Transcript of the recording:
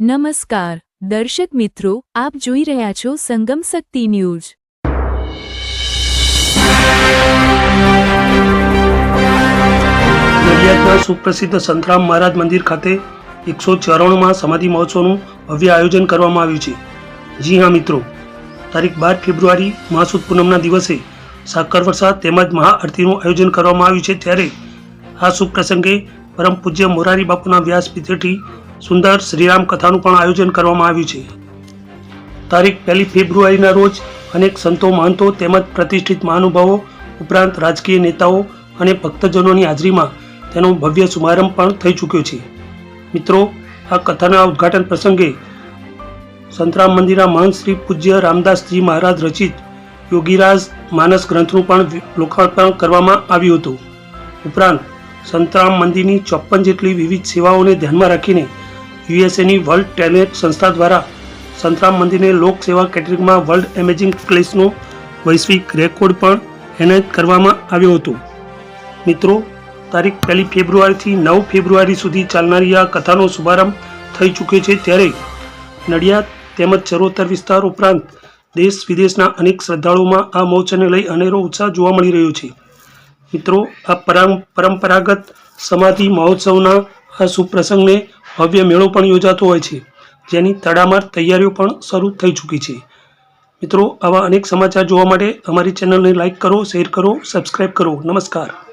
નમસ્કાર, દર્શક મિત્રો, આપ જોઈ રહ્યા છો સંગમ શક્તિ ન્યૂઝ. નડિયાદના સુપ્રસિદ્ધ સંતરામ મહારાજ મંદિર ખાતે એકસો ચોરાણુંમાં સમાધિ મહોત્સવનું ભવ્ય આયોજન કરવામાં આવ્યું છે. જી હા, મિત્રો. તારીખ બાર ફેબ્રુઆરી, મહાસુદ પૂનમના દિવસે સાકર વરસાદ તેમજ મહાઆરતીનું આયોજન કરવામાં આવ્યું છે, ત્યારે આ શુભ પ્રસંગે પરમ પૂજ્ય મોરારી બાપુના વ્યાસપીઠેથી સુંદર શ્રીરામ કથાનું પણ આયોજન કરવામાં આવ્યું છે. તારીખ પહેલી ફેબ્રુઆરીના રોજ અનેક સંતો, મહંતો તેમજ પ્રતિષ્ઠિત મહાનુભાવો ઉપરાંત રાજકીય નેતાઓ અને ભક્તજનોની હાજરીમાં તેનો ભવ્ય શુભારંભ પણ થઈ ચૂક્યો છે. મિત્રો, આ કથાના ઉદ્ઘાટન પ્રસંગે સંતરામ મંદિરના મહંત શ્રી પૂજ્ય રામદાસજી મહારાજ રચિત યોગીરાજ માનસ ગ્રંથનું પણ લોકાર્પણ કરવામાં આવ્યું હતું. ઉપરાંત સંતરામ મંદિરની ચોપ્પન જેટલી વિવિધ સેવાઓને ધ્યાનમાં રાખીને યુએસએની વર્લ્ડ ટેલેન્ટ સંસ્થા દ્વારા સંતરામ મંદિરને લોકસેવા કેટેગરીમાં વર્લ્ડ એમેઝિંગ પ્લેસનો વૈશ્વિક રેકોર્ડ પણ એનાયત કરવામાં આવ્યો હતો. મિત્રો, તારીખ પહેલી ફેબ્રુઆરીથી નવ ફેબ્રુઆરી સુધી ચાલનારી આ કથાનો શુભારંભ થઈ ચૂક્યો છે ત્યારે નડિયાદ તેમજ ચરોતર વિસ્તાર ઉપરાંત દેશ વિદેશના અનેક શ્રદ્ધાળુઓમાં આ મહોત્સવને લઈ અનેરો ઉત્સાહ જોવા મળી રહ્યો છે. મિત્રો, આ પરંપરાગત સમાધિ મહોત્સવના આ સુપ્રસંગને ભવ્ય મેળો પણ યોજાતો હોય છે. જેની તડામાર તૈયારીઓ પણ શરૂ થઈ ચૂકી છે. મિત્રો, આવા અનેક સમાચાર જોવા માટે અમારી ચેનલને લાઈક કરો, શેર કરો સબસ્ક્રાઈબ કરો. નમસ્કાર.